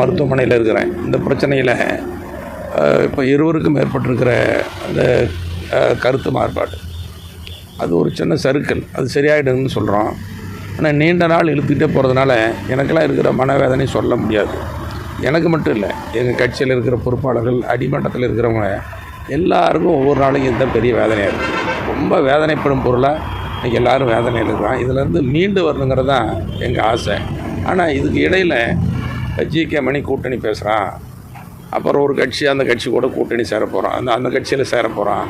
மருத்துவமனையில் இருக்கிறேன். இந்த பிரச்சனையில் இப்போ இருவருக்கும் ஏற்பட்டிருக்கிற அந்த கருத்து மாறுபாடு. அது ஒரு சின்ன சறுக்கல். அது சரியாயிடுன்னு சொல்கிறோம் ஆனால் நீண்ட நாள் இழுத்துக்கிட்டே போகிறதுனால எனக்கெல்லாம் இருக்கிற மனவேதனை சொல்ல முடியாது. எனக்கு மட்டும் இல்லை எங்கள் கட்சியில் இருக்கிற பொறுப்பாளர்கள் அடிமட்டத்தில் இருக்கிறவங்க எல்லாருக்கும் ஒவ்வொரு நாளைக்கும் இந்த பெரிய வேதனையாக இருக்குது ரொம்ப வேதனைப்படும் பொருளாக இன்றைக்கி எல்லோரும் வேதனையில் இருக்கிறான் இதுலேருந்து மீண்டு வரணுங்கிறது தான் எங்கள் ஆசை. ஆனால் இதுக்கு இடையில் ஜிகே மணி கூட்டணி பேசுகிறான் அப்புறம் ஒரு கட்சி அந்த கட்சி கூட கூட்டணி சேர போகிறான் அந்த அந்த கட்சியில் சேர போகிறான்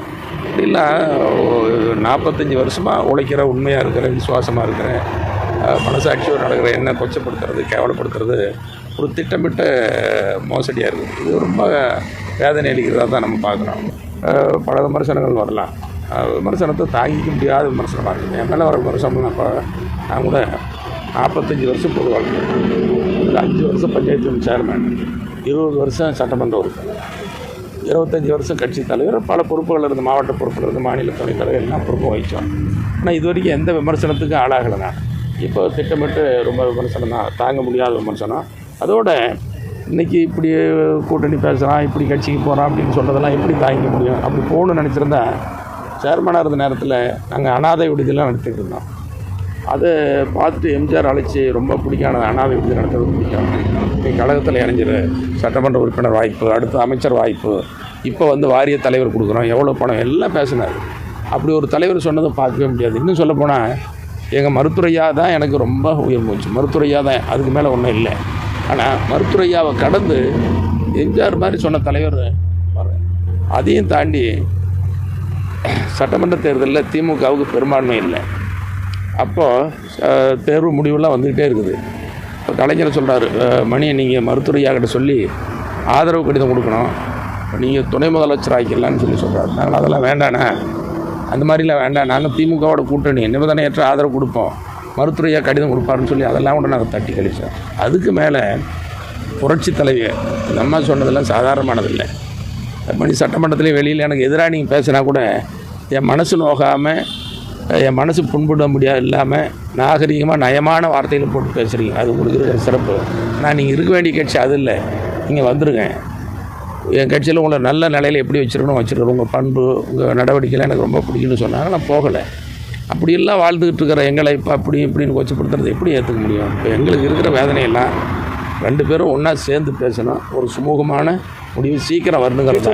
இப்படிலாம் நாற்பத்தஞ்சி நாற்பத்தஞ்சு வருஷமாக உழைக்கிற உண்மையாக இருக்கிற விசுவாசமாக இருக்கிற மனசாட்சியோடு நடக்கிற என்ன கொச்சப்படுத்துறது கேவலப்படுத்துறது ஒரு திட்டமிட்ட மோசடியாக இருக்குது இது ரொம்ப வேதனை அளிக்கிறதா தான் நம்ம பார்க்குறோம். பல விமர்சனங்கள் வரலாம். விமர்சனத்தை தாங்கிக்க முடியாத விமர்சனமாக இருக்குது. என் மேலே வர விமர்சனம் நான் நான் கூட நாற்பத்தஞ்சு வருஷம் பொது வாழ்க்கை அதில் அஞ்சு வருஷம் பஞ்சாயத்து சேர்மேன் இருபது வருஷம் சட்டமன்ற உறுப்பினர். இருபத்தஞ்சி வருஷம் கட்சி தலைவர். பல பொறுப்புகள் இருந்து மாவட்ட பொறுப்பில் இருந்து மாநில துணைத் தலைவர் எல்லாம் பொறுப்பும் வகித்தோம் ஆனால் இது வரைக்கும் எந்த விமர்சனத்துக்கும் ஆளாகலை நான். இப்போ திட்டமிட்டு ரொம்ப விமர்சனம் தான் தாங்க முடியாத விமர்சனம். அதோட இன்றைக்கி இப்படி கூட்டணி பேசுகிறான் இப்படி கட்சிக்கு போகிறான் அப்படின்னு சொல்கிறதெல்லாம் எப்படி தாங்கிக்க முடியும்? அப்படி போகணும்னு நினச்சிருந்தா சேர்மனாக இருந்த நேரத்தில் நாங்கள் அனாதை விடுதியெல்லாம் நடத்திட்டு இருந்தோம். அதை பார்த்துட்டு எம்ஜிஆர் அழைச்சி ரொம்ப பிடிக்கானது அனாதை விடுதி நடத்துறது பிடிக்கும். நீ கழகத்தில் இணைஞ்சிரு சட்டமன்ற உறுப்பினர் வாய்ப்பு அடுத்து அமைச்சர் வாய்ப்பு இப்போ வந்து வாரிய தலைவர் கொடுக்குறோம் எவ்வளோ பணம் எல்லாம் பேசினார். அப்படி ஒரு தலைவர் சொன்னதை பார்க்கவே முடியாது. இன்னும் சொல்லப்போனால் எங்கள் மருத்துவரையா தான் எனக்கு ரொம்ப உயர் போச்சு மருத்துவரையா தான் அதுக்கு மேலே ஒன்றும் இல்லை. ஆனால் மருத்துவரையாவை கடந்து எம்ஜிஆர் மாதிரி சொன்ன தலைவர் அதையும் தாண்டி சட்டமன்ற தேர்தலில் திமுகவுக்கு பெரும்பான்மை இல்லை. அப்போது தேர்வு முடிவுலாம் வந்துக்கிட்டே இருக்குது. இப்போ கலைஞர் சொல்கிறாரு மணி நீங்கள் மருத்துவரையாகிட்ட சொல்லி ஆதரவு கடிதம் கொடுக்கணும். நீங்கள் துணை முதலமைச்சர் ஆக்கிடலான்னு சொல்லி சொல்கிறாரு நாங்கள் அதெல்லாம் வேண்டாண்ணே. அந்த மாதிரிலாம் வேண்டாம். நாங்கள் திமுகவோட கூட்டணி நிபந்தனையற்ற ஆதரவு கொடுப்போம். மருத்துவரையா கடிதம் கொடுப்பாருன்னு சொல்லி அதெல்லாம் கூட நாங்கள் தட்டி கழிச்சோம் அதுக்கு மேலே புரட்சி தலைவி நம்ம சொன்னதெல்லாம் சாதாரணமானதில்லை. மணி சட்டமன்றத்திலே வெளியில் எனக்கு எதிராக நீங்கள் பேசினா கூட என் மனசு நோகாமல் என் மனசு புண்பட முடியாது இல்லாமல் நாகரிகமாக நயமான வார்த்தையில் போட்டு பேசுகிறீங்க அது உங்களுக்கு இருக்கிற சிறப்பு. நான் நீங்கள் இருக்க வேண்டிய கட்சி அது இல்லை. நீங்கள் வந்துடுங்க என் கட்சியில் உங்களை நல்ல நிலையில் எப்படி வச்சுருக்கணும் வச்சுருக்கணும் உங்கள் பண்பு உங்கள் நடவடிக்கைலாம் எனக்கு ரொம்ப பிடிக்கும்னு சொன்னாங்க. நான் போகலை. அப்படியெல்லாம் வாழ்ந்துக்கிட்டு இருக்கிற எங்களை இப்போ அப்படி இப்படின்னு கொச்சப்படுத்துறது எப்படி ஏற்றுக்க முடியும்? இப்போ எங்களுக்கு இருக்கிற வேதனையெல்லாம் ரெண்டு பேரும் ஒன்றா சேர்ந்து பேசணும். ஒரு சுமூகமான முடிவு சீக்கிரம் வரணுங்கிறது